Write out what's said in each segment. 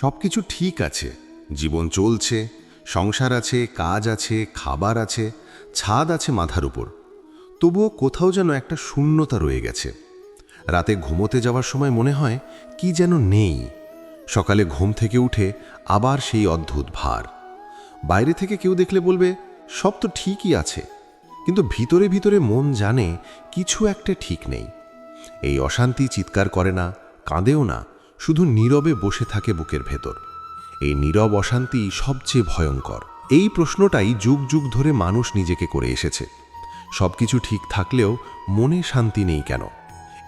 সব কিছু ঠিক আছে। জীবন চলছে, সংসার আছে, কাজ আছে, খাবার আছে, ছাদ আছে মাথার উপর। তবুও কোথাও যেন একটা শূন্যতা রয়ে গেছে। রাতে ঘুমোতে যাওয়ার সময় মনে হয় কি যেন নেই। সকালে ঘুম থেকে উঠে আবার সেই অদ্ভুত ভার। বাইরে থেকে কেউ দেখলে বলবে, সব তো ঠিকই আছে। কিন্তু ভিতরে ভিতরে মন জানে কিছু একটা ঠিক নেই। এই অশান্তি চিৎকার করে না, কাঁদেও না। শুধু নীরবে বসে থাকে বুকের ভেতর। এই নীরব অশান্তি সবচেয়ে ভয়ঙ্কর। এই প্রশ্নটাই যুগ যুগ ধরে মানুষ নিজেকে করে এসেছে। সব কিছু ঠিক থাকলেও মনে শান্তি নেই কেন?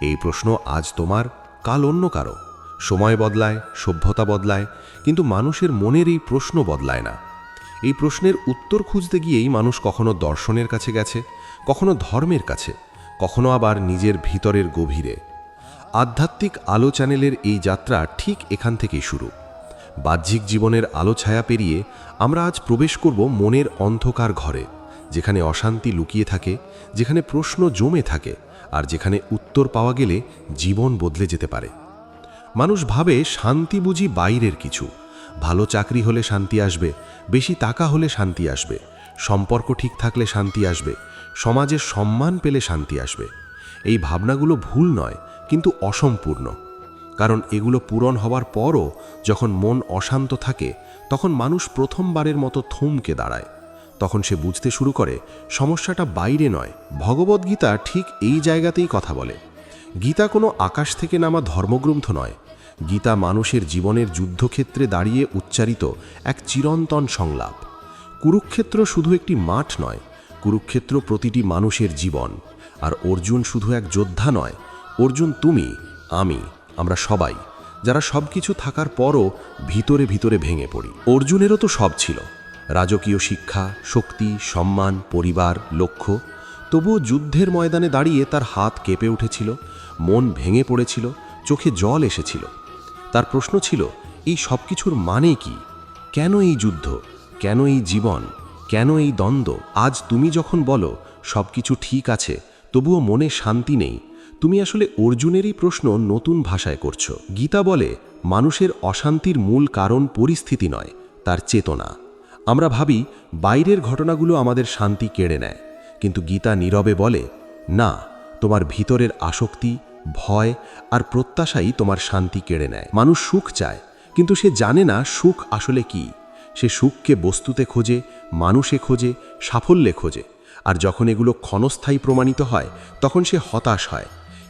এই প্রশ্ন আজ তোমার, কাল অন্য কারও। সময় বদলায়, সভ্যতা বদলায়, কিন্তু মানুষের মনের এই প্রশ্ন বদলায় না। এই প্রশ্নের উত্তর খুঁজতে গিয়েই মানুষ কখনো দর্শনের কাছে গেছে, কখনো ধর্মের কাছে, কখনো আবার নিজের ভিতরের গভীরে। আধ্যাত্মিক আলো চ্যানেলের এই যাত্রা ঠিক এখান থেকেই শুরু। বাহ্যিক জীবনের আলো ছায়া পেরিয়ে আমরা আজ প্রবেশ করব মনের অন্ধকার ঘরে, যেখানে অশান্তি লুকিয়ে থাকে, যেখানে প্রশ্ন জমে থাকে, আর যেখানে উত্তর পাওয়া গেলে জীবন বদলে যেতে পারে। মানুষ ভাবে শান্তি বুঝি বাইরের কিছু। ভালো চাকরি হলে শান্তি আসবে, বেশি টাকা হলে শান্তি আসবে, সম্পর্ক ঠিক থাকলে শান্তি আসবে, সমাজের সম্মান পেলে শান্তি আসবে। এই ভাবনাগুলো ভুল নয় কিন্তু অসম্পূর্ণ। কারণ এগুলো পূরণ হওয়ার পরও যখন মন অশান্ত থাকে, তখন মানুষ প্রথমবারের মতো থমকে দাঁড়ায়। তখন সে বুঝতে শুরু করে, সমস্যাটা বাইরে নয় ভগবদ্গীতা ঠিক এই জায়গাতেই কথা বলে। গীতা কোনো আকাশ থেকে নামা ধর্মগ্রন্থ নয়। গীতা মানুষের জীবনের যুদ্ধক্ষেত্রে দাঁড়িয়ে উচ্চারিত এক চিরন্তন সংলাপ। কুরুক্ষেত্র শুধু একটি মাঠ নয়, কুরুক্ষেত্র প্রতিটি মানুষের জীবন। আর অর্জুন শুধু এক যোদ্ধা নয় অর্জুন, তুমি, আমি, আমরা সবাই, যারা সব কিছু থাকার পরও ভিতরে ভিতরে ভেঙে পড়ি। অর্জুনেরও তো সব ছিল। রাজকীয় শিক্ষা, শক্তি, সম্মান, পরিবার, লক্ষ্য। তবুও যুদ্ধের ময়দানে দাঁড়িয়ে তার হাত কেঁপে উঠেছিল, মন ভেঙে পড়েছিল, চোখে জল এসেছিল। তার প্রশ্ন ছিল, এই সব কিছুর মানে কি? কেন এই যুদ্ধ? কেন এই জীবন? কেন এই দ্বন্দ্ব? আজ তুমি যখন বলো সব কিছু ঠিক আছে, তবুও মনে শান্তি নেই। তুমি আসলে অর্জুনেরই প্রশ্ন নতুন ভাষায় করছ। গীতা বলে, মানুষের অশান্তির মূল কারণ পরিস্থিতি নয়, তার চেতনা। আমরা ভাবি, বাইরের ঘটনাগুলো আমাদের শান্তি কেড়ে নেয়। কিন্তু গীতা নীরবে বলে, না, তোমার ভিতরের আসক্তি, ভয় আর প্রত্যাশাই তোমার শান্তি কেড়ে নেয়। মানুষ সুখ চায়, কিন্তু সে জানে না সুখ আসলে কি। সে সুখকে বস্তুতে খোঁজে, মানুষে খোঁজে, সাফল্যে খোঁজে। আর যখন এগুলো ক্ষণস্থায়ী প্রমাণিত হয়, তখন সে হতাশ হয়।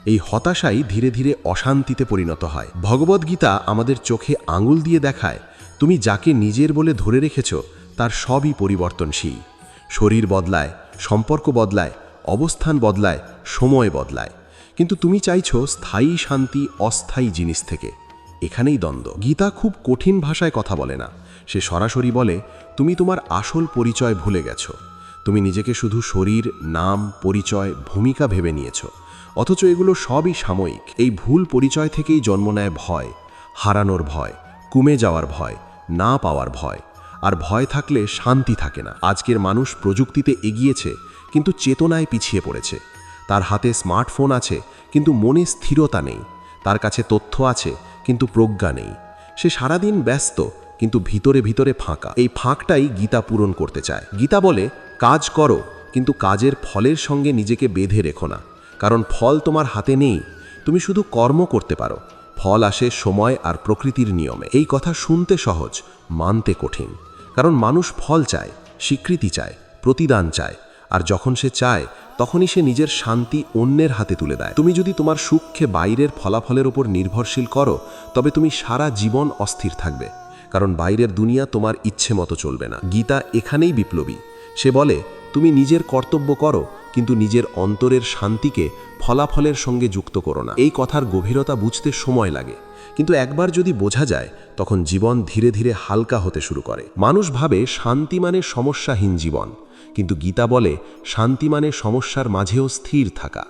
এই হতাশাই ধীরে ধীরে অশান্তিতে পরিণত হয়। ভগবদ্গীতা আমাদের চোখে আঙুল দিয়ে দেখায়, তুমি যাকে নিজের বলে ধরে রেখেছ, তার সবই পরিবর্তনশীল। শরীর বদলায়, সম্পর্ক বদলায়, অবস্থান বদলায়, সময় বদলায়। কিন্তু তুমি চাইছো স্থায়ী শান্তি, অস্থায়ী জিনিস থেকে। এখানেই দ্বন্দ্ব। গীতা খুব কঠিন ভাষায় কথা বলে না। সে সরাসরি বলে, তুমি তোমার আসল পরিচয় ভুলে গেছো। তুমি নিজেকে শুধু শরীর, নাম, পরিচয়, ভূমিকা ভেবে নিয়েছো। অথচ এগুলো সবই সাময়িক। এই ভুল পরিচয় থেকেই জন্ম নেয় ভয়, হারানোর ভয়, কমে যাওয়ার ভয়, না পাওয়ার ভয়। আর ভয় থাকলে শান্তি থাকে না। আজকের মানুষ প্রযুক্তিতে এগিয়েছে, কিন্তু চেতনায় পিছিয়ে পড়েছে। তার হাতে স্মার্টফোন আছে, কিন্তু মনে স্থিরতা নেই। তার কাছে তথ্য আছে, কিন্তু প্রজ্ঞা নেই। সে সারাদিন ব্যস্ত, কিন্তু ভিতরে ভিতরে ফাঁকা। এই ফাঁকটাই গীতা পূরণ করতে চায়। গীতা বলে, কাজ করো, কিন্তু কাজের ফলের সঙ্গে নিজেকে বেঁধে রেখো না। কারণ ফল তোমার হাতে নেই, তুমি শুধু কর্ম করতে পারো। ফল আসে সময় আর প্রকৃতির নিয়মে। এই কথা শুনতে সহজ, মানতে কঠিন। কারণ মানুষ ফল চায়, স্বীকৃতি চায়, প্রতিদান চায়। আর যখন সে চায়, তখনই সে নিজের শান্তি অন্যের হাতে তুলে দেয়। তুমি যদি তোমার সুখকে বাইরের ফলাফলের ওপর নির্ভরশীল করো, তবে তুমি সারা জীবন অস্থির থাকবে। কারণ বাইরের দুনিয়া তোমার ইচ্ছে মতো চলবে না। গীতা এখানেই বিপ্লবী। সে বলে তুমি নিজের কর্তব্য করো, কিন্তু নিজের অন্তরের শান্তিকে ফলাফলের সঙ্গে যুক্ত করো না। এই কথার গভীরতা বুঝতে সময় লাগে। কিন্তু একবার যদি বোঝা যায়, তখন জীবন ধীরে ধীরে হালকা হতে শুরু করে। মানুষ ভাবে শান্তি মানে সমস্যাহীন জীবন, কিন্তু গীতা বলে শান্তি মানে সমস্যার মাঝেও স্থির থাকা।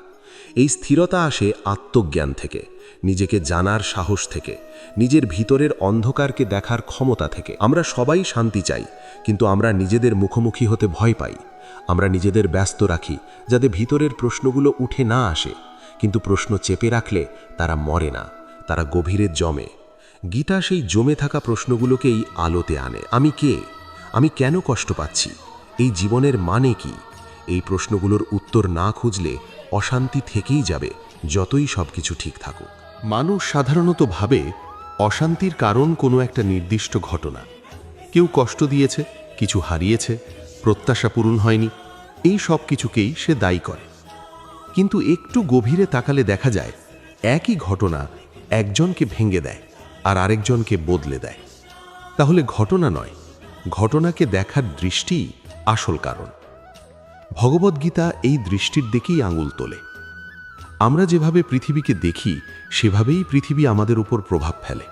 এই স্থিরতা আসে আত্মজ্ঞান থেকে, নিজেকে জানার সাহস থেকে, নিজের ভিতরের অন্ধকারকে দেখার ক্ষমতা থেকে। আমরা সবাই শান্তি চাই, কিন্তু আমরা নিজেদের মুখোমুখি হতে ভয় পাই। আমরা নিজেদের ব্যস্ত রাখি যাতে ভিতরের প্রশ্নগুলো উঠে না আসে। কিন্তু প্রশ্ন চেপে রাখলে তারা মরে না, তারা গভীরে জমে। গীতা সেই জমে থাকা প্রশ্নগুলোকেই আলোতে আনে। আমি কে? আমি কেন কষ্ট পাচ্ছি? এই জীবনের মানে কি? এই প্রশ্নগুলোর উত্তর না খুঁজলে অশান্তি থেকেই যাবে, যতই সব কিছু ঠিক থাকুক। মানুষ সাধারণত ভাবে অশান্তির কারণ কোনো একটা নির্দিষ্ট ঘটনা। কেউ কষ্ট দিয়েছে, কিছু হারিয়েছে প্রত্যাশা পূরণ হয়নি। এই সব কিছুকেই সে দায়ী করে। কিন্তু একটু গভীরে তাকালে দেখা যায়, একই ঘটনা একজনকে ভেঙে দেয় আর আরেকজনকে বদলে দেয়। তাহলে ঘটনা নয়, ঘটনাকে দেখার দৃষ্টি আসল কারণ। ভগবদ্গীতা এই দৃষ্টির দিকেই আঙুল তোলে। আমরা যেভাবে পৃথিবীকে দেখি, সেভাবেই পৃথিবী আমাদের উপর প্রভাব ফেলে।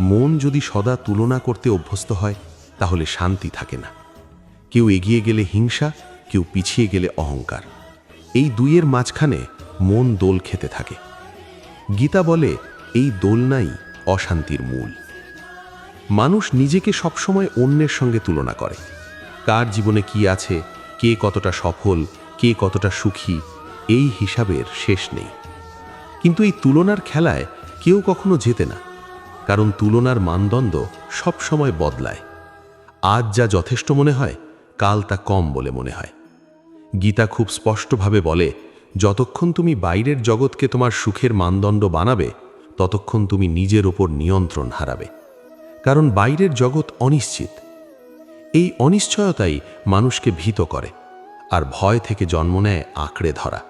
মন যদি সদা তুলনা করতে অভ্যস্ত হয়, তাহলে শান্তি থাকে না। কেউ এগিয়ে গেলে হিংসা, কেউ পিছিয়ে গেলে অহংকার। এই দুইয়ের মাঝখানে মন দোল খেতে থাকে। গীতা বলে, এই দোলনাই অশান্তির মূল। মানুষ নিজেকে সবসময় অন্যের সঙ্গে তুলনা করে। কার জীবনে কি আছে, কে কতটা সফল, কে কতটা সুখী, এই হিসাবের শেষ নেই। কিন্তু এই তুলনার খেলায় কেউ কখনো জেতে না, কারণ তুলনার মানদণ্ড সবসময় বদলায়। আজ যা যথেষ্ট মনে হয় কাল তা কম বলে মনে হয়। গীতা খুব স্পষ্টভাবে বলে, যতক্ষণ তুমি বাইরের জগৎকে তোমার সুখের মানদণ্ড বানাবে, ততক্ষণ তুমি নিজের ওপর নিয়ন্ত্রণ হারাবে। কারণ বাইরের জগৎ অনিশ্চিত। এই অনিশ্চয়তাই মানুষকে ভীত করে আর ভয় থেকে জন্ম নেয় আঁকড়ে ধরা।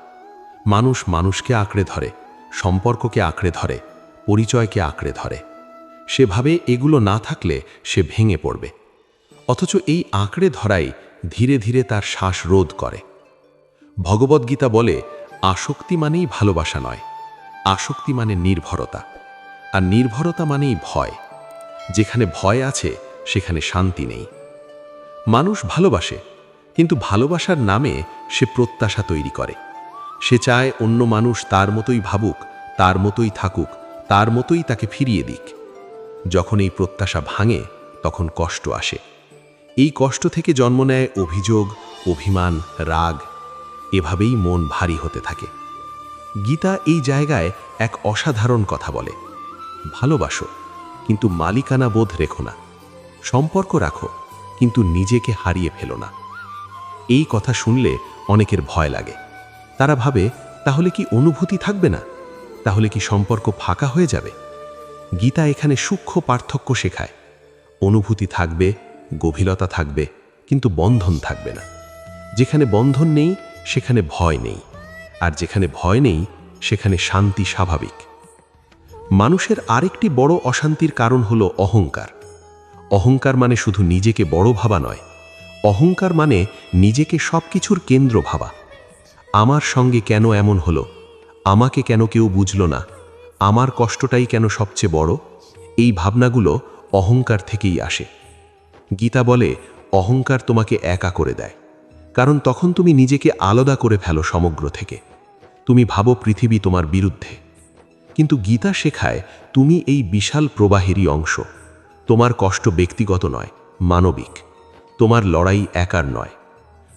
মানুষ মানুষকে আঁকড়ে ধরে, সম্পর্ককে আঁকড়ে ধরে, পরিচয়কে আঁকড়ে ধরে। সেভাবে এগুলো না থাকলে সে ভেঙে পড়বে। অথচ এই আঁকড়ে ধরাই ধীরে ধীরে তার শ্বাস রোধ করে। ভগবদ্গীতা বলে, আসক্তি মানেই ভালোবাসা নয়, আসক্তি মানে নির্ভরতা, আর নির্ভরতা মানেই ভয়। যেখানে ভয় আছে, সেখানে শান্তি নেই। মানুষ ভালোবাসে, কিন্তু ভালোবাসার নামে সে প্রত্যাশা তৈরি করে। সে চায় অন্য মানুষ তার মতোই ভাবুক, তার মতোই থাকুক, তার মতোই তাকে ফিরিয়ে দিক। যখন এই প্রত্যাশা ভাঙে, তখন কষ্ট আসে। এই কষ্ট থেকে জন্ম নেয় অভিযোগ, অভিমান, রাগ। এভাবেই মন ভারী হতে থাকে। গীতা এই জায়গায় এক অসাধারণ কথা বলে। ভালোবাসো, কিন্তু মালিকানা বোধ রেখো না। সম্পর্ক রাখো, কিন্তু নিজেকে হারিয়ে ফেলো না। এই কথা শুনলে অনেকের ভয় লাগে। তারা ভাবে, তাহলে কি অনুভূতি থাকবে না? তাহলে কি সম্পর্ক ফাঁকা হয়ে যাবে? গীতা এখানে সূক্ষ্ম পার্থক্য শেখায়। অনুভূতি থাকবে গভীরতা থাকবে, কিন্তু বন্ধন থাকবে না। যেখানে বন্ধন নেই, সেখানে ভয় নেই। আর যেখানে ভয় নেই, সেখানে শান্তি স্বাভাবিক। মানুষের আরেকটি বড় অশান্তির কারণ হলো অহংকার। অহংকার মানে শুধু নিজেকে বড় ভাবা নয়। অহংকার মানে নিজেকে সব কিছুর কেন্দ্র ভাবা। আমার সঙ্গে কেন এমন হলো? আমাকে কেন কেউ বুঝল না? আমার কষ্টটাই কেন সবচেয়ে বড়? এই ভাবনাগুলো অহংকার থেকেই আসে। গীতা বলে, অহংকার তোমাকে একা করে দেয়। কারণ তখন তুমি নিজেকে আলাদা করে ফেলো সমগ্র থেকে। তুমি ভাবো পৃথিবী তোমার বিরুদ্ধে। কিন্তু গীতা শেখায়, তুমি এই বিশাল প্রবাহেরই অংশ। তোমার কষ্ট ব্যক্তিগত নয়, মানবিক। তোমার লড়াই একার নয়।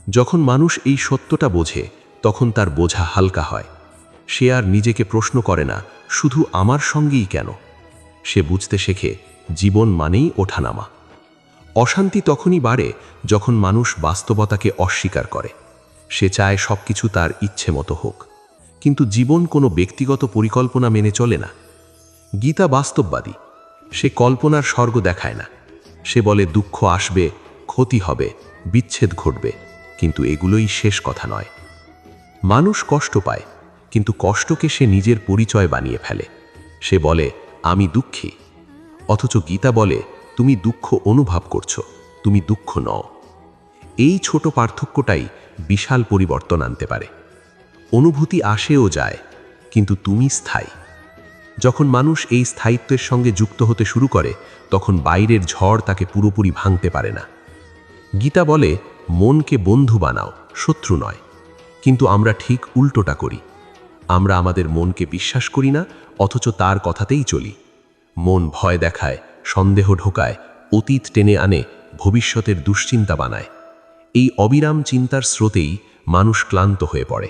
যখন মানুষ এই সত্যটা বোঝে, তখন তার বোঝা হালকা হয়। সে আর নিজেকে প্রশ্ন করে না, শুধু আমার সঙ্গেই কেন? সে বুঝতে শেখে, জীবন মানেই ওঠানামা। অশান্তি তখনই বাড়ে যখন মানুষ বাস্তবতাকে অস্বীকার করে। সে চায় সব কিছু তার ইচ্ছে মতো হোক। কিন্তু জীবন কোনো ব্যক্তিগত পরিকল্পনা মেনে চলে না। গীতা বাস্তববাদী। সে কল্পনার স্বর্গ দেখায় না। সে বলে দুঃখ আসবে, ক্ষতি হবে, বিচ্ছেদ ঘটবে, কিন্তু এগুলোই শেষ কথা নয়। মানুষ কষ্ট পায়, কিন্তু কষ্টকে সে নিজের পরিচয় বানিয়ে ফেলে। সে বলে, আমি দুঃখী। অথচ গীতা বলে তুমি দুঃখ অনুভব করছ, তুমি দুঃখ নও। এই ছোট পার্থক্যটাই বিশাল পরিবর্তন আনতে পারে। অনুভূতি আসেও যায়, কিন্তু তুমি স্থায়ী। যখন মানুষ এই স্থায়িত্বের সঙ্গে যুক্ত হতে শুরু করে, তখন বাইরের ঝড় তাকে পুরোপুরি ভাঙতে পারে না। গীতা বলে, মনকে বন্ধু বানাও, শত্রু নয়। কিন্তু আমরা ঠিক উল্টোটা করি। আমরা আমাদের মনকে বিশ্বাস করি না, অথচ তার কথাতেই চলি। মন ভয় দেখায় সন্দেহ ঢোকায়, অতীত টেনে আনে, ভবিষ্যতের দুশ্চিন্তা বানায়। এই অবিরাম চিন্তার স্রোতেই মানুষ ক্লান্ত হয়ে পড়ে।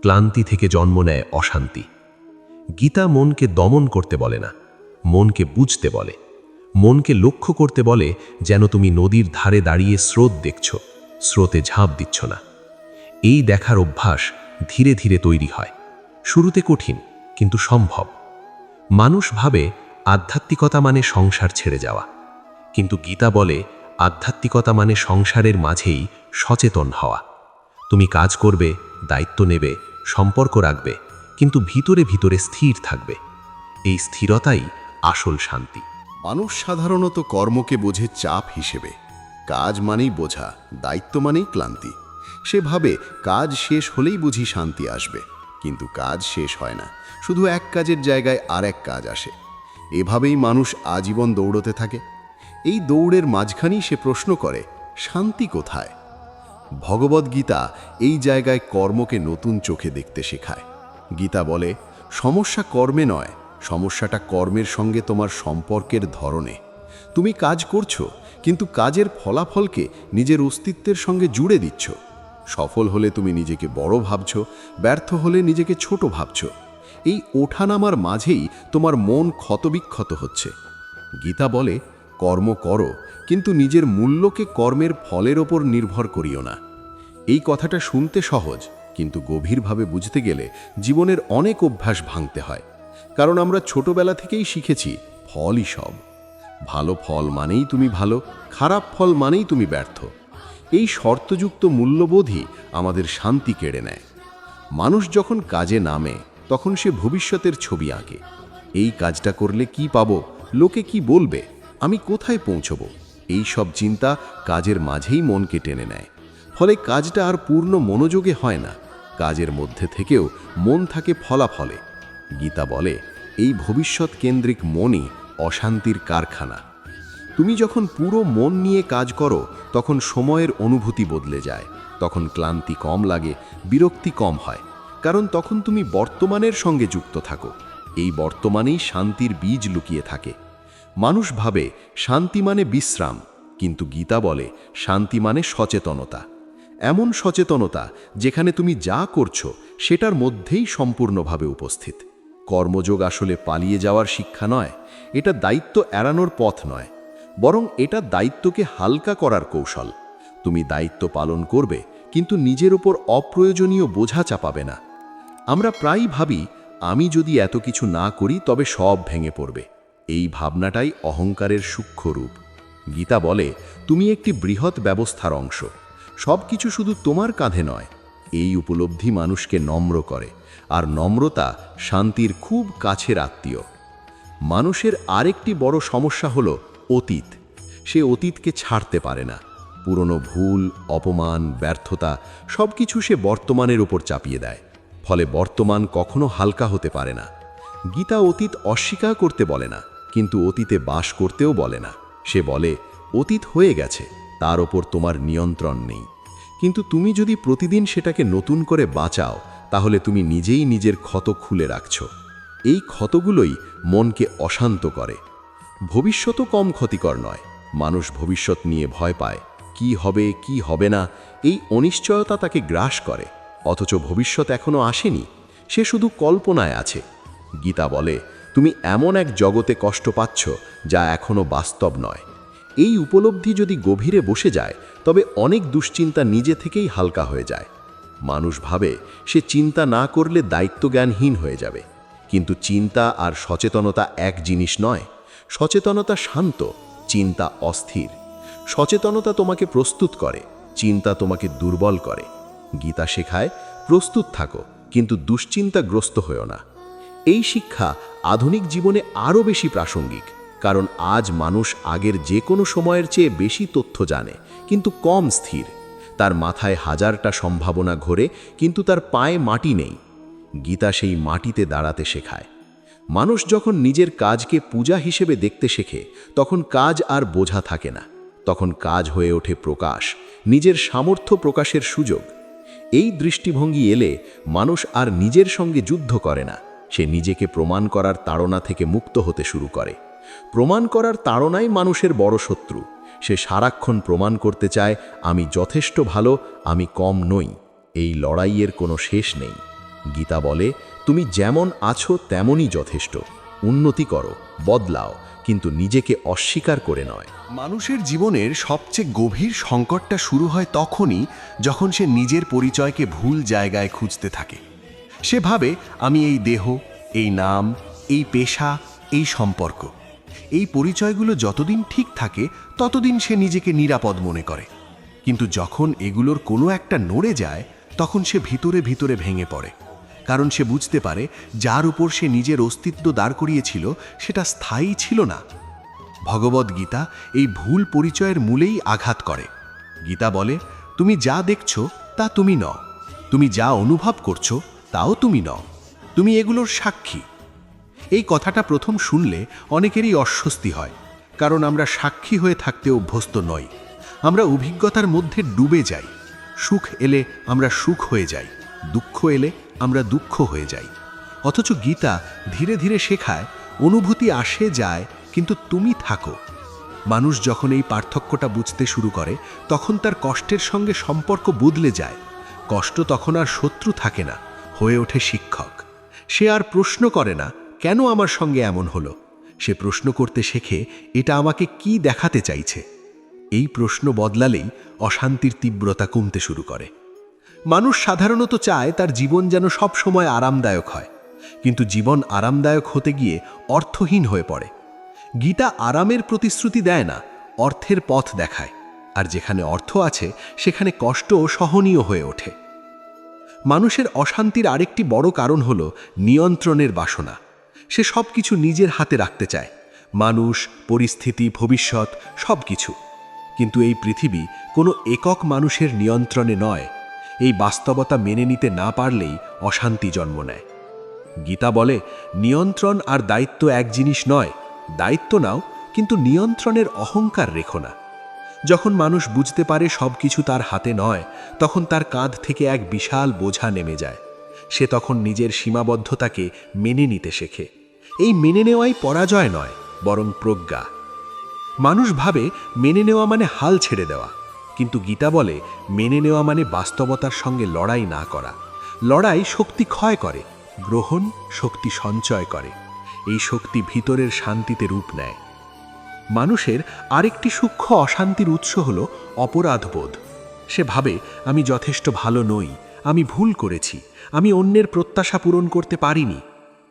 ক্লান্তি থেকে জন্ম নেয় অশান্তি। গীতা মনকে দমন করতে বলে না, মনকে বুঝতে বলে। মনকে লক্ষ্য করতে বলে যেন তুমি নদীর ধারে দাঁড়িয়ে স্রোত দেখছ, স্রোতে ঝাঁপ দিচ্ছ না। এই দেখার অভ্যাস ধীরে ধীরে তৈরি হয়। শুরুতে কঠিন, কিন্তু সম্ভব। মানুষ ভাবে আধ্যাত্মিকতা মানে সংসার ছেড়ে যাওয়া। কিন্তু গীতা বলে, আধ্যাত্মিকতা মানে সংসারের মাঝেই সচেতন হওয়া। তুমি কাজ করবে, দায়িত্ব নেবে, সম্পর্ক রাখবে, কিন্তু ভিতরে ভিতরে স্থির থাকবে। এই স্থিরতাই আসল শান্তি। মানুষ সাধারণত কর্মকে বোঝে চাপ হিসেবে। কাজ মানেই বোঝা, দায়িত্ব মানেই ক্লান্তি। সে ভাবে, কাজ শেষ হলেই বুঝি শান্তি আসবে। কিন্তু কাজ শেষ হয় না। শুধু এক কাজের জায়গায় আর এক কাজ আসে। এভাবেই মানুষ আজীবন দৌড়তে থাকে। এই দৌড়ের মাঝখানেই সে প্রশ্ন করে, শান্তি কোথায়? ভগবদ্গীতা এই জায়গায় কর্মকে নতুন চোখে দেখতে শেখায়। গীতা বলে, সমস্যা কর্মে নয়, সমস্যাটা কর্মের সঙ্গে তোমার সম্পর্কের ধরনে। তুমি কাজ করছ, কিন্তু কাজের ফলাফলকে নিজের অস্তিত্বের সঙ্গে জুড়ে দিচ্ছ। সফল হলে তুমি নিজেকে বড় ভাবছ, ব্যর্থ হলে নিজেকে ছোট ভাবছ। এই ওঠানামার মাঝেই তোমার মন ক্ষতবিক্ষত হচ্ছে। গীতা বলে, কর্ম করো, কিন্তু নিজের মূল্যকে কর্মের ফলের ওপর নির্ভর করিও না। এই কথাটা শুনতে সহজ, কিন্তু গভীরভাবে বুঝতে গেলে জীবনের অনেক অভ্যাস ভাঙতে হয়। কারণ আমরা ছোটবেলা থেকেই শিখেছি, ফলই সব। ভালো ফল মানেই তুমি ভালো, খারাপ ফল মানেই তুমি ব্যর্থ। এই শর্তযুক্ত মূল্যবোধই আমাদের শান্তি কেড়ে নেয়। মানুষ যখন কাজে নামে তখন সে ভবিষ্যতের ছবি আঁকে। এই কাজটা করলে কি পাবো? লোকে কি বলবে? আমি কোথায় পৌঁছব? এই সব চিন্তা কাজের মাঝেই মনকে টেনে নেয়। ফলে কাজটা আর পূর্ণ মনোযোগে হয় না। কাজের মধ্যে থেকেও মন থাকে ফলাফলে। গীতা বলে, এই ভবিষ্যৎ কেন্দ্রিক মনই অশান্তির কারখানা। তুমি যখন পুরো মন নিয়ে কাজ করো, তখন সময়ের অনুভূতি বদলে যায়। তখন ক্লান্তি কম লাগে, বিরক্তি কম হয়। কারণ তখন তুমি বর্তমানের সঙ্গে যুক্ত থাকো। এই বর্তমানেই শান্তির বীজ লুকিয়ে থাকে। মানুষ ভাবে, শান্তি মানে বিশ্রাম, কিন্তু গীতা বলে, শান্তি মানে সচেতনতা। এমন সচেতনতা যেখানে তুমি যা করছ, সেটার মধ্যেই সম্পূর্ণভাবে উপস্থিত। কর্মযোগ আসলে পালিয়ে যাওয়ার শিক্ষা নয়, এটা দায়িত্ব এড়ানোর পথ নয়, বরং এটা দায়িত্বকে হালকা করার কৌশল। তুমি দায়িত্ব পালন করবে, কিন্তু নিজের ওপর অপ্রয়োজনীয় বোঝা চাপাবে না। আমরা প্রায়ই ভাবি, আমি যদি এত কিছু না করি তবে সব ভেঙে পড়বে। এই ভাবনাটাই অহংকারের সূক্ষ্ম রূপ। গীতা বলে, তুমি একটি বৃহৎ ব্যবস্থার অংশ। সব কিছু শুধু তোমার কাঁধে নয়, এই উপলব্ধি মানুষকে নম্র করে। আর নম্রতা শান্তির খুব কাছের আত্মীয়। মানুষের আরেকটি বড় সমস্যা হলো অতীত। সে অতীতকে ছাড়তে পারে না। পুরনো ভুল, অপমান, ব্যর্থতা সব কিছু সে বর্তমানের উপর চাপিয়ে দেয়। ফলে বর্তমান কখনো হালকা হতে পারে না। গীতা অতীত অস্বীকার করতে বলে না, কিন্তু অতীতে বাস করতেও বলে না। সে বলে, অতীত হয়ে গেছে, তার ওপর তোমার নিয়ন্ত্রণ নেই। কিন্তু তুমি যদি প্রতিদিন সেটাকে নতুন করে বাঁচাও, তাহলে তুমি নিজেই নিজের ক্ষত খুলে রাখছ। এই ক্ষতগুলোই মনকে অশান্ত করে। ভবিষ্যতও কম ক্ষতিকর নয়। মানুষ ভবিষ্যৎ নিয়ে ভয় পায়। কি হবে কি হবে না, এই অনিশ্চয়তা তাকে গ্রাস করে। অথচ ভবিষ্যৎ এখনও আসেনি, সে শুধু কল্পনায় আছে। গীতা বলে, তুমি এমন এক জগতে কষ্ট পাচ্ছ যা এখনও বাস্তব নয়। এই উপলব্ধি যদি গভীরে বসে যায়, তবে অনেক দুশ্চিন্তা নিজে থেকেই হালকা হয়ে যায়। মানুষ ভাবে, সে চিন্তা না করলে দায়িত্বজ্ঞানহীন হয়ে যাবে। কিন্তু চিন্তা আর সচেতনতা এক জিনিস নয়। সচেতনতা শান্ত, চিন্তা অস্থির। সচেতনতা তোমাকে প্রস্তুত করে, চিন্তা তোমাকে দুর্বল করে। গীতা শেখায়, প্রস্তুত থাকো, কিন্তু দুশ্চিন্তাগ্রস্ত হয়েও না। এই শিক্ষা আধুনিক জীবনে আরও বেশি প্রাসঙ্গিক, কারণ আজ মানুষ আগের যে কোনো সময়ের চেয়ে বেশি তথ্য জানে, কিন্তু কম স্থির। তার মাথায় হাজারটা সম্ভাবনা ঘোরে, কিন্তু তার পায়ে মাটি নেই। গীতা সেই মাটিতে দাঁড়াতে শেখায়। মানুষ যখন নিজের কাজকে পূজা হিসেবে দেখতে শেখে, তখন কাজ আর বোঝা থাকে না। তখন কাজ হয়ে ওঠে প্রকাশ, নিজের সামর্থ্য প্রকাশের সুযোগ। এই দৃষ্টিভঙ্গি এলে মানুষ আর নিজের সঙ্গে যুদ্ধ করে না। সে নিজেকে প্রমাণ করার তাড়না থেকে মুক্ত হতে শুরু করে। প্রমাণ করার তাড়নাই মানুষের বড় শত্রু। সে সারাক্ষণ প্রমাণ করতে চায়, আমি যথেষ্ট ভালো, আমি কম নই। এই লড়াইয়ের কোনো শেষ নেই। গীতা বলে, তুমি যেমন আছো, তেমনই যথেষ্ট। উন্নতি করো, বদলাও। কিন্তু নিজেকে অস্বীকার করে নয়। মানুষের জীবনের সবচেয়ে গভীর সংকটটা শুরু হয় তখনই যখন সে নিজের পরিচয়কে ভুল জায়গায় খুঁজতে থাকে। সে ভাবে, আমি এই দেহ, এই নাম, এই পেশা, এই সম্পর্ক, এই পরিচয়গুলো যতদিন ঠিক থাকে, ততদিন সে নিজেকে নিরাপদ মনে করে। কিন্তু যখন এগুলোর কোনো একটা নড়ে যায়, তখন সে ভিতরে ভিতরে ভেঙে পড়ে। কারণ সে বুঝতে পারে যার উপর সে নিজের অস্তিত্ব দাঁড় করিয়েছিল সেটা স্থায়ী ছিল না। ভগবদ্গীতা এই ভুল পরিচয়ের মূলেই আঘাত করে। গীতা বলে, তুমি যা দেখছ, তা তুমি নও। তুমি যা অনুভব করছ, তাও তুমি নও। তুমি এগুলোর সাক্ষী। এই কথাটা প্রথম শুনলে অনেকেরই অস্বস্তি হয়, কারণ আমরা সাক্ষী হয়ে থাকতে অভ্যস্ত নই। আমরা অভিজ্ঞতার মধ্যে ডুবে যাই। সুখ এলে আমরা সুখ হয়ে যাই, দুঃখ এলে আমরা দুঃখ হয়ে যাই। অথচ গীতা ধীরে ধীরে শেখায়, অনুভূতি আসে যায়, কিন্তু তুমি থাকো। মানুষ যখন এই পার্থক্যটা বুঝতে শুরু করে, তখন তার কষ্টের সঙ্গে সম্পর্ক বদলে যায়। কষ্ট তখন আর শত্রু থাকে না, হয়ে ওঠে শিক্ষক। সে আর প্রশ্ন করে না, কেন আমার সঙ্গে এমন হলো? সে প্রশ্ন করতে শেখে, এটা আমাকে কি দেখাতে চাইছে? এই প্রশ্ন বদলালেই অশান্তির তীব্রতা কমতে শুরু করে। মানুষ সাধারণত চায় তার জীবন যেন সব সময় আরামদায়ক হয়। কিন্তু জীবন আরামদায়ক হতে গিয়ে অর্থহীন হয়ে পড়ে। গীতা আরামের প্রতিশ্রুতি দেয় না, অর্থের পথ দেখায়। আর যেখানে অর্থ আছে, সেখানে কষ্টও সহনীয় হয়ে ওঠে। মানুষের অশান্তির আরেকটি বড় কারণ হল নিয়ন্ত্রণের বাসনা। সে সব কিছু নিজের হাতে রাখতে চায়। মানুষ, পরিস্থিতি, ভবিষ্যৎ সব কিছু কিন্তু এই পৃথিবী কোনো একক মানুষের নিয়ন্ত্রণে নয় এই বাস্তবতা মেনে নিতে না পারলেই অশান্তি জন্ম নেয়। গীতা বলে, নিয়ন্ত্রণ আর দায়িত্ব এক জিনিস নয়, দায়িত্ব নাও, কিন্তু নিয়ন্ত্রণের অহংকার রেখো না। যখন মানুষ বুঝতে পারে সব কিছু তার হাতে নয়, তখন তার কাঁধ থেকে এক বিশাল বোঝা নেমে যায়। সে তখন নিজের সীমাবদ্ধতাকে মেনে নিতে শেখে। এই মেনে নেওয়াই পরাজয় নয়, বরং প্রজ্ঞা। মানুষ ভাবে, মেনে নেওয়া মানে হাল ছেড়ে দেওয়া। কিন্তু গীতা বলে, মেনে নেওয়া মানে বাস্তবতার সঙ্গে লড়াই না করা। লড়াই শক্তি ক্ষয় করে, গ্রহণ শক্তি সঞ্চয় করে। এই শক্তি ভিতরের শান্তিতে রূপ নেয়। মানুষের আরেকটি সূক্ষ্ম অশান্তির উৎস হল অপরাধবোধ। সে ভাবে, আমি যথেষ্ট ভালো নই, আমি ভুল করেছি, আমি অন্যের প্রত্যাশা পূরণ করতে পারিনি।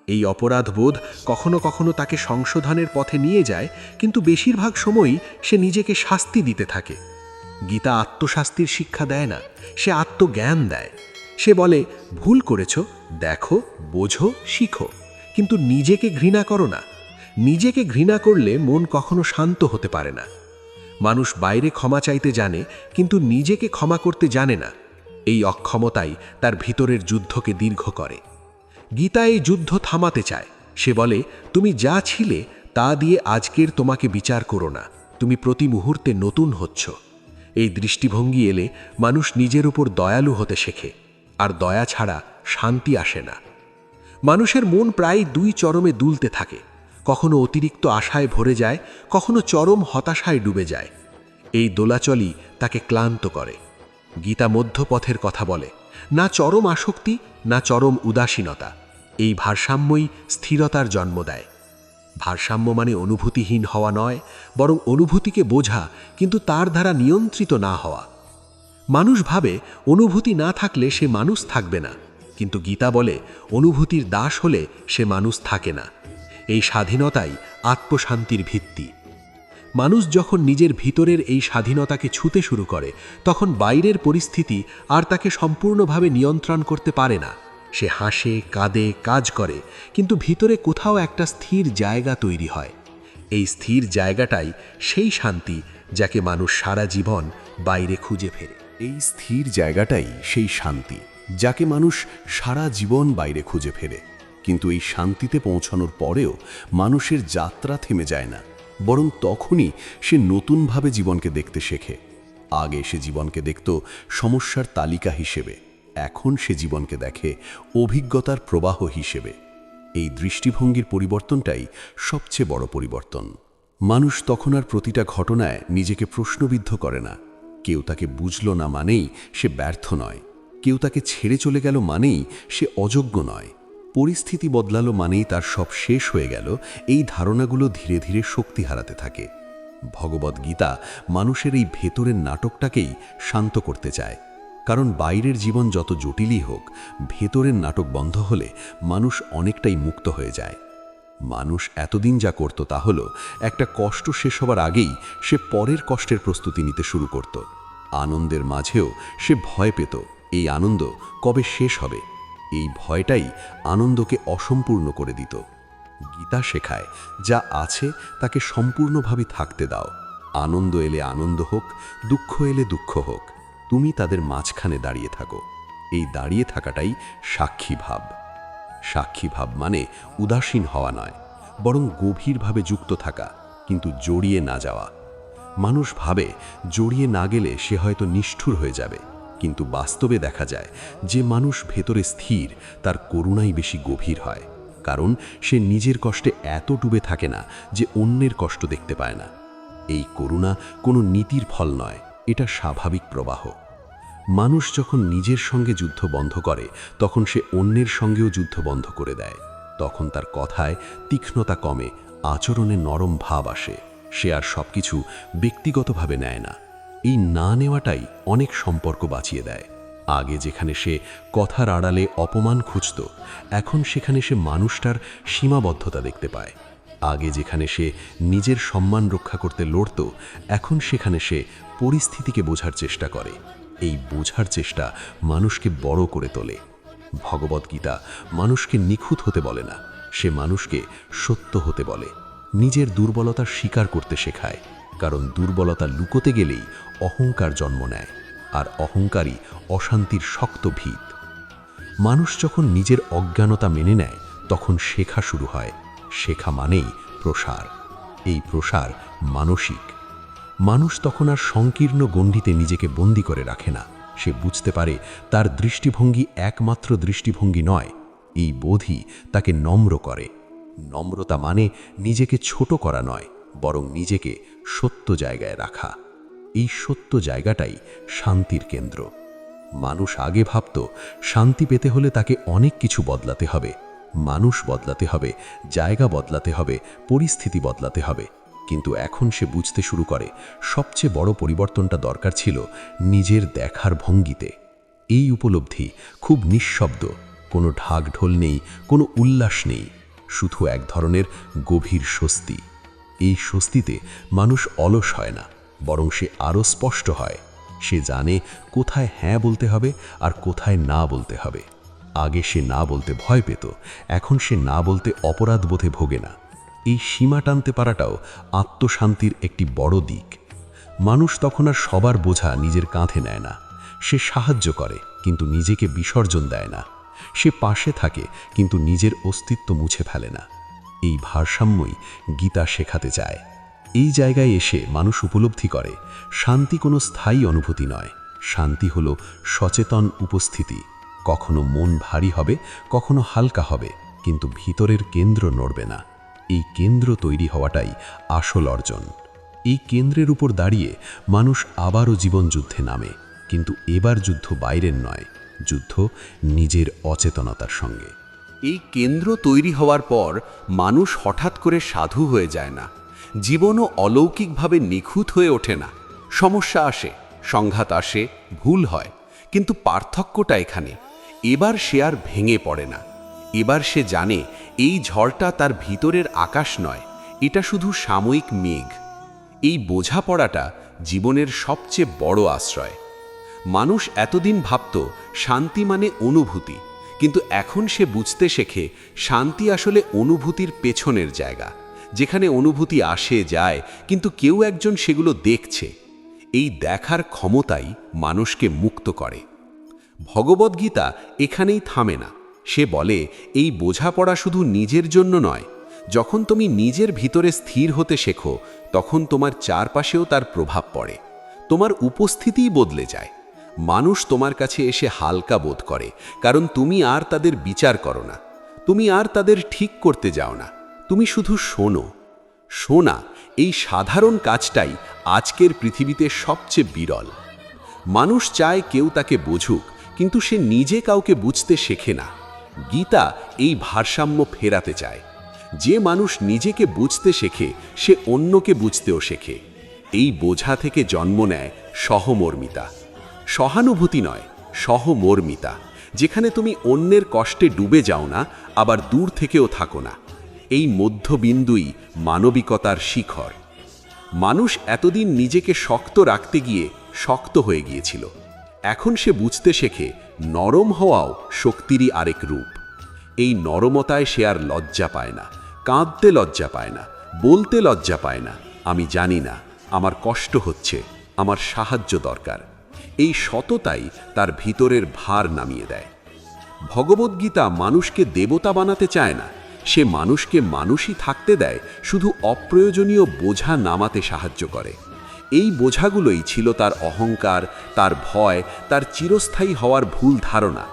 এই অপরাধবোধ কখনো কখনো তাকে সংশোধনের পথে নিয়ে যায়, কিন্তু বেশিরভাগ সময়ই সে নিজেকে শাস্তি দিতে থাকে। গীতা আত্মশাস্তির শিক্ষা দেয় না, সে আত্মজ্ঞান দেয়। সে বলে, ভুল করেছ, দেখো, বোঝো, শিখো। কিন্তু নিজেকে ঘৃণা করো না। নিজেকে ঘৃণা করলে মন কখনো শান্ত হতে পারে না। মানুষ বাইরে ক্ষমা চাইতে জানে, কিন্তু নিজেকে ক্ষমা করতে জানে না। এই অক্ষমতাই তার ভিতরের যুদ্ধকে দীর্ঘ করে। গীতা এই যুদ্ধ থামাতে চায়। সে বলে, তুমি যা ছিলে, তা দিয়ে আজকের তোমাকে বিচার করো না। তুমি প্রতি মুহূর্তে নতুন হচ্ছ। এই দৃষ্টিভঙ্গি এলে মানুষ নিজের উপর দয়ালু হতে শেখে, আর দয়া ছাড়া শান্তি আসে না। মানুষের মন প্রায় দুই চরমে দুলতে থাকে, কখনো অতিরিক্ত আশায় ভরে যায়, কখনো চরম হতাশায় ডুবে যায়। এই দোলাচলই তাকে ক্লান্ত করে। গীতা মধ্যপথের কথা বলে, না চরম আসক্তি, না চরম উদাসীনতা, এই ভারসাম্যই স্থিরতার জন্ম দেয়। ভারসাম্য মানে অনুভূতিহীন হওয়া নয়, বরং অনুভূতিকে বোঝা, কিন্তু তার দ্বারা নিয়ন্ত্রিত না হওয়া। মানুষ ভাবে, অনুভূতি না থাকলে সে মানুষ থাকবে না। কিন্তু গীতা বলে, অনুভূতির দাস হলে সে মানুষ থাকে না। এই স্বাধীনতাই আত্মশান্তির ভিত্তি। মানুষ যখন নিজের ভিতরের এই স্বাধীনতাকে ছুতে শুরু করে, তখন বাইরের পরিস্থিতি আর তাকে সম্পূর্ণভাবে নিয়ন্ত্রণ করতে পারে না। সে হাসে, কাঁদে, কাজ করে, কিন্তু ভিতরে কোথাও একটা স্থির জায়গা তৈরি হয়। এই স্থির জায়গাটাই সেই শান্তি যাকে মানুষ সারা জীবন বাইরে খুঁজে ফেরে। এই স্থির জায়গাটাই সেই শান্তি যাকে মানুষ সারা জীবন বাইরে খুঁজে ফেরে। কিন্তু এই শান্তিতে পৌঁছানোর পরেও মানুষের যাত্রা থেমে যায় না, বরং তখনই সে নতুনভাবে জীবনকে দেখতে শেখে। আগে সে জীবনকে দেখত সমস্যার তালিকা হিসেবে। এখন সে জীবনকে দেখে অভিজ্ঞতার প্রবাহ হিসেবে। এই দৃষ্টিভঙ্গির পরিবর্তনটাই সবচেয়ে বড় পরিবর্তন। মানুষ তখন আর প্রতিটা ঘটনায় নিজেকে প্রশ্নবিদ্ধ করে না। কেউ তাকে বুঝল না মানেই সে ব্যর্থ নয়। কেউ তাকে ছেড়ে চলে গেল মানেই সে অযোগ্য নয়। পরিস্থিতি বদলালো মানেই তার সব শেষ হয়ে গেল। এই ধারণাগুলো ধীরে ধীরে শক্তি হারাতে থাকে। ভগবদ্গীতা মানুষের এই ভেতরের নাটকটাকেই শান্ত করতে চায়। কারণ বাইরের জীবন যত জটিলই হোক, ভেতরের নাটক বন্ধ হলে মানুষ অনেকটাই মুক্ত হয়ে যায়। মানুষ এতদিন যা করত তা হলো, একটা কষ্ট শেষ হবার আগেই সে পরের কষ্টের প্রস্তুতি নিতে শুরু করত। আনন্দের মাঝেও সে ভয় পেত, এই আনন্দ কবে শেষ হবে? এই ভয়টাই আনন্দকে অসম্পূর্ণ করে দিত। গীতা শেখায়, যা আছে তাকে সম্পূর্ণভাবে থাকতে দাও। আনন্দ এলে আনন্দ হোক, দুঃখ এলে দুঃখ হোক তুমি তাদের মাঝখানে দাঁড়িয়ে থাকো। এই দাঁড়িয়ে থাকাটাই সাক্ষী ভাব। সাক্ষী ভাব মানে উদাসীন হওয়া নয়, বরং গভীরভাবে যুক্ত থাকা, কিন্তু জড়িয়ে না যাওয়া। মানুষ ভাবে, জড়িয়ে না গেলে সে হয়তো নিষ্ঠুর হয়ে যাবে, কিন্তু বাস্তবে দেখা যায়, যে মানুষ ভেতরে স্থির, তার করুণাই বেশি গভীর হয়, কারণ সে নিজের কষ্টে এত ডুবে থাকে না, যে অন্যের কষ্ট দেখতে পায় না। এই করুণা কোনো নীতির ফল নয় এটা স্বাভাবিক প্রবাহ। মানুষ যখন নিজের সঙ্গে যুদ্ধ বন্ধ করে, তখন সে অন্যের সঙ্গেও যুদ্ধ বন্ধ করে দেয়। তখন তার কথায় তীক্ষ্ণতা কমে, আচরণে নরম ভাব আসে। সে আর সবকিছু ব্যক্তিগতভাবে নেয় না। এই না নেওয়াটাই অনেক সম্পর্ক বাঁচিয়ে দেয়। আগে যেখানে সে কথার আড়ালে অপমান খুঁজত, এখন সেখানে সে মানুষটার সীমাবদ্ধতা দেখতে পায়। আগে যেখানে সে নিজের সম্মান রক্ষা করতে লড়ত, এখন সেখানে সে পরিস্থিতিকে বোঝার চেষ্টা করে। এই বোঝার চেষ্টা মানুষকে বড় করে তোলে। ভগবদ্গীতা মানুষকে নিখুঁত হতে বলে না, সে মানুষকে সত্য হতে বলে। নিজের দুর্বলতা স্বীকার করতে শেখায়, কারণ দুর্বলতা লুকোতে গেলেই অহংকার জন্ম নেয়, আর অহংকারই অশান্তির শক্ত ভিত। মানুষ যখন নিজের অজ্ঞানতা মেনে নেয়, তখন শেখা শুরু হয় শেখা মানেই প্রসার। এই প্রসার মানসিক। মানুষ তখন আর সংকীর্ণ গণ্ডিতে নিজেকে বন্দি করে রাখে না। সে বুঝতে পারে তার দৃষ্টিভঙ্গি একমাত্র দৃষ্টিভঙ্গি নয়, এই বোধই তাকে নম্র করে। নম্রতা মানে নিজেকে ছোট করা নয়, বরং নিজেকে সত্য জায়গায় রাখা। এই সত্য জায়গাটাই শান্তির কেন্দ্র। মানুষ আগে ভাবত, শান্তি পেতে হলে তাকে অনেক কিছু বদলাতে হবে। মানুষ বদলাতে হবে, জায়গা বদলাতে হবে, পরিস্থিতি বদলাতে হবে। কিন্তু এখন সে বুঝতে শুরু করে, সবচেয়ে বড় পরিবর্তনটা দরকার ছিল নিজের দেখার ভঙ্গিতে। এই উপলব্ধি খুব নিঃশব্দ, কোনো ঢাক ঢোল নেই, কোনো উল্লাস নেই, শুধু এক ধরনের গভীর স্বস্তি। এই স্বস্তিতে মানুষ অলস হয় না, বরং সে আরও স্পষ্ট হয়। সে জানে কোথায় হ্যাঁ বলতে হবে আর কোথায় না বলতে হবে। আগে সে না বলতে ভয় পেত, এখন সে না বলতে অপরাধ বোধে ভোগে না। এই সীমা টানতে পারাটাও আত্মশান্তির একটি বড় দিক। মানুষ তখন আর সবার বোঝা নিজের কাঁধে নেয় না। সে সাহায্য করে, কিন্তু নিজেকে বিসর্জন দেয় না। সে পাশে থাকে, কিন্তু নিজের অস্তিত্ব মুছে ফেলে না। এই ভারসাম্যই গীতা শেখাতে চায়। এই জায়গায় এসে মানুষ উপলব্ধি করে, শান্তি কোনো স্থায়ী অনুভূতি নয়। শান্তি হলো সচেতন উপস্থিতি। কখনো মন ভারী হবে, কখনো হালকা হবে, কিন্তু ভিতরের কেন্দ্র নড়বে না। এই কেন্দ্র তৈরি হওয়াটাই আসল অর্জন। এই কেন্দ্রের উপর দাঁড়িয়ে মানুষ আবারও জীবনযুদ্ধে নামে, কিন্তু এবার যুদ্ধ বাইরের নয়, যুদ্ধ নিজের অচেতনতার সঙ্গে। এই কেন্দ্র তৈরি হওয়ার পর মানুষ হঠাৎ করে সাধু হয়ে যায় না। জীবনও অলৌকিকভাবে নিখুঁত হয়ে ওঠে না। সমস্যা আসে, সংঘাত আসে, ভুল হয়, কিন্তু পার্থক্যটা এখানে। এবার সে আর ভেঙে পড়ে না। এবার সে জানে, এই ঝড়টা তার ভিতরের আকাশ নয়, এটা শুধু সাময়িক মেঘ। এই বোঝাপড়াটা জীবনের সবচেয়ে বড় আশ্রয়। মানুষ এতদিন ভাবত, শান্তি মানে অনুভূতি, কিন্তু এখন সে বুঝতে শেখে, শান্তি আসলে অনুভূতির পেছনের জায়গা। যেখানে অনুভূতি আসে, যায়, কিন্তু কেউ একজন সেগুলো দেখছে। এই দেখার ক্ষমতাই মানুষকে মুক্ত করে। ভগবদ্গীতা এখানেই থামে না। সে বলে, এই বোঝাপড়া শুধু নিজের জন্য নয়। যখন তুমি নিজের ভিতরে স্থির হতে শেখো, তখন তোমার চারপাশেও তার প্রভাব পড়ে। তোমার উপস্থিতিই বদলে যায়। মানুষ তোমার কাছে এসে হালকা বোধ করে, কারণ তুমি আর তাদের বিচার করো না। তুমি আর তাদের ঠিক করতে যাও না। তুমি শুধু শোনো। শোনা, এই সাধারণ কাজটাই আজকের পৃথিবীতে সবচেয়ে বিরল। মানুষ চায় কেউ তাকে বুঝুক কিন্তু সে নিজে কাউকে বুঝতে শেখে না। গীতা এই ভারসাম্য ফেরাতে চায়। যে মানুষ নিজেকে বুঝতে শেখে, সে অন্যকে বুঝতেও শেখে। এই বোঝা থেকে জন্ম নেয় সহমর্মিতা। সহানুভূতি নয়, সহমর্মিতা। যেখানে তুমি অন্যের কষ্টে ডুবে যাও না, আবার দূর থেকেও থাকো না। এই মধ্যবিন্দুই মানবিকতার শিখর। মানুষ এতদিন নিজেকে শক্ত রাখতে গিয়ে শক্ত হয়ে গিয়েছিল। এখন সে বুঝতে শেখে নরম হওয়াও শক্তিরই আরেক রূপ। এই নরমতায় সে আর লজ্জা পায় না, কাঁদতে লজ্জা পায় না, বলতে লজ্জা পায় না, আমি জানি না, আমার কষ্ট হচ্ছে, আমার সাহায্য দরকার। এই সততাই তার ভিতরের ভার নামিয়ে দেয়। ভগবদ্গীতা মানুষকে দেবতা বানাতে চায় না, সে মানুষকে মানুষই থাকতে দেয়, শুধু অপ্রয়োজনীয় বোঝা নামাতে সাহায্য করে। এই বোঝাগুলোই ছিল তার অহংকার, তার ভয়, তার চিরস্থায়ী হওয়ার ভুল ধারণা।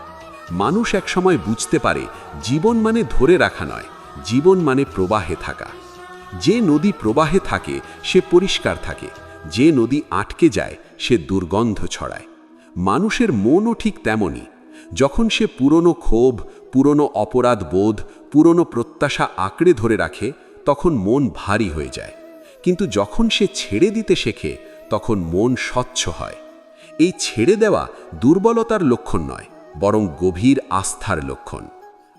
মানুষ একসময় বুঝতে পারে, জীবন মানে ধরে রাখা নয়, জীবন মানে প্রবাহে থাকা। যে নদী প্রবাহে থাকে, সে পরিষ্কার থাকে, যে নদী আটকে যায়, সে দুর্গন্ধ ছড়ায়। মানুষের মনও ঠিক তেমনই। যখন সে পুরনো ক্ষোভ, পুরনো অপরাধ বোধ পুরনো প্রত্যাশা আঁকড়ে ধরে রাখে, তখন মন ভারী হয়ে যায়। কিন্তু যখন সে ছেড়ে দিতে শেখে, তখন মন স্বচ্ছ হয়। এই ছেড়ে দেওয়া দুর্বলতার লক্ষণ নয়, বরং গভীর আস্থার লক্ষণ।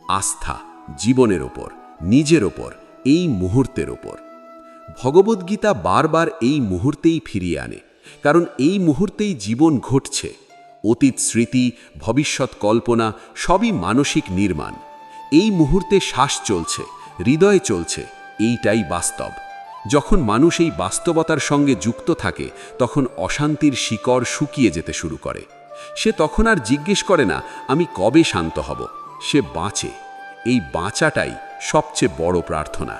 আস্থা জীবনের ওপর, নিজের ওপর, এই মুহূর্তের ওপর। ভগবদ্গীতা বারবার এই মুহূর্তেই ফিরিয়ে আনে, কারণ এই মুহূর্তেই জীবন ঘটছে। অতীত স্মৃতি, ভবিষ্যৎ কল্পনা সবই মানসিক নির্মাণ। এই মুহূর্তে শ্বাস চলছে, হৃদয় চলছে, এইটাই বাস্তব। যখন মানুষ এই বাস্তবতার সঙ্গে যুক্ত থাকে, তখন অশান্তির শিকড় শুকিয়ে যেতে শুরু করে। সে তখন আর জিজ্ঞেস করে না, আমি কবে শান্ত হব? সে বাঁচে। এই বাঁচাটাই সবচেয়ে বড় প্রার্থনা।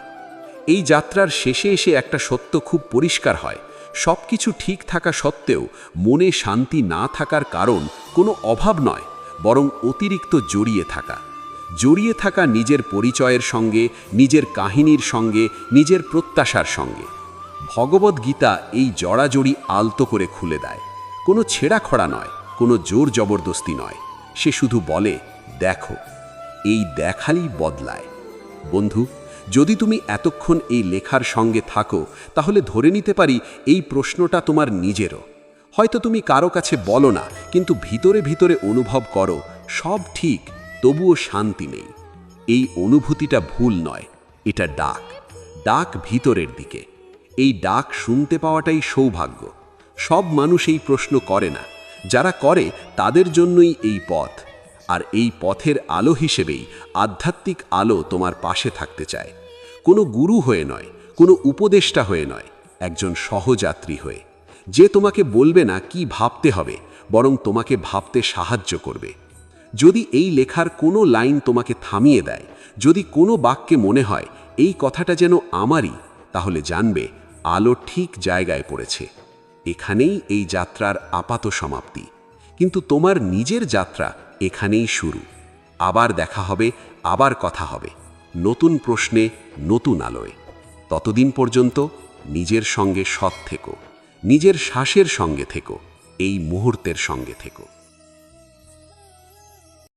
এই যাত্রার শেষে এসে একটা সত্য খুব পরিষ্কার হয়। সব কিছু ঠিক থাকা সত্ত্বেও মনে শান্তি না থাকার কারণ কোনো অভাব নয়, বরং অতিরিক্ত জড়িয়ে থাকা। জড়িয়ে থাকা নিজের পরিচয়ের সঙ্গে, নিজের কাহিনীর সঙ্গে, নিজের প্রত্যাশার সঙ্গে। ভগবদ্গীতা এই জড়াজড়ি আলতো করে খুলে দেয়। কোনো ছেঁড়া খড়া নয়, কোনো জোর জবরদস্তি নয়। সে শুধু বলে, দেখো, এই দেখালি বদলায়। বন্ধু, যদি তুমি এতক্ষণ এই লেখার সঙ্গে থাকো, তাহলে ধরে নিতে পারি এই প্রশ্নটা তোমার নিজেরও। হয়তো তুমি কারও কাছে বলো না, কিন্তু ভিতরে ভিতরে অনুভব করো, সব ঠিক। তবুও শান্তি নেই। এই অনুভূতিটা ভুল নয়, এটা ডাক। ডাক ভিতরের দিকে। এই ডাক শুনতে পাওয়াটাই সৌভাগ্য। সব মানুষ এই প্রশ্ন করে না। যারা করে, তাদের জন্যই এই পথ। আর এই পথের আলো হিসেবেই আধ্যাত্মিক আলো তোমার পাশে থাকতে চায়। কোনো গুরু হয়ে নয়, কোনো উপদেষ্টা হয়ে নয়, একজন সহযাত্রী হয়ে। যে তোমাকে বলবে না কি ভাবতে হবে, বরং তোমাকে ভাবতে সাহায্য করবে। যদি এই লেখার কোনো লাইন তোমাকে থামিয়ে দেয়, যদি কোনো বাক্যে মনে হয়, এই কথাটা যেন আমারই তাহলে জানবে, আলো ঠিক জায়গায় পড়েছে। এখানেই এই যাত্রার আপাত সমাপ্তি। কিন্তু তোমার নিজের যাত্রা এখানেই শুরু। আবার দেখা হবে, আবার কথা হবে। নতুন প্রশ্নে, নতুন আলোয়। ততদিন পর্যন্ত নিজের সঙ্গে সৎ থেকো। নিজের শ্বাসের সঙ্গে থেকো। এই মুহূর্তের সঙ্গে থেকো।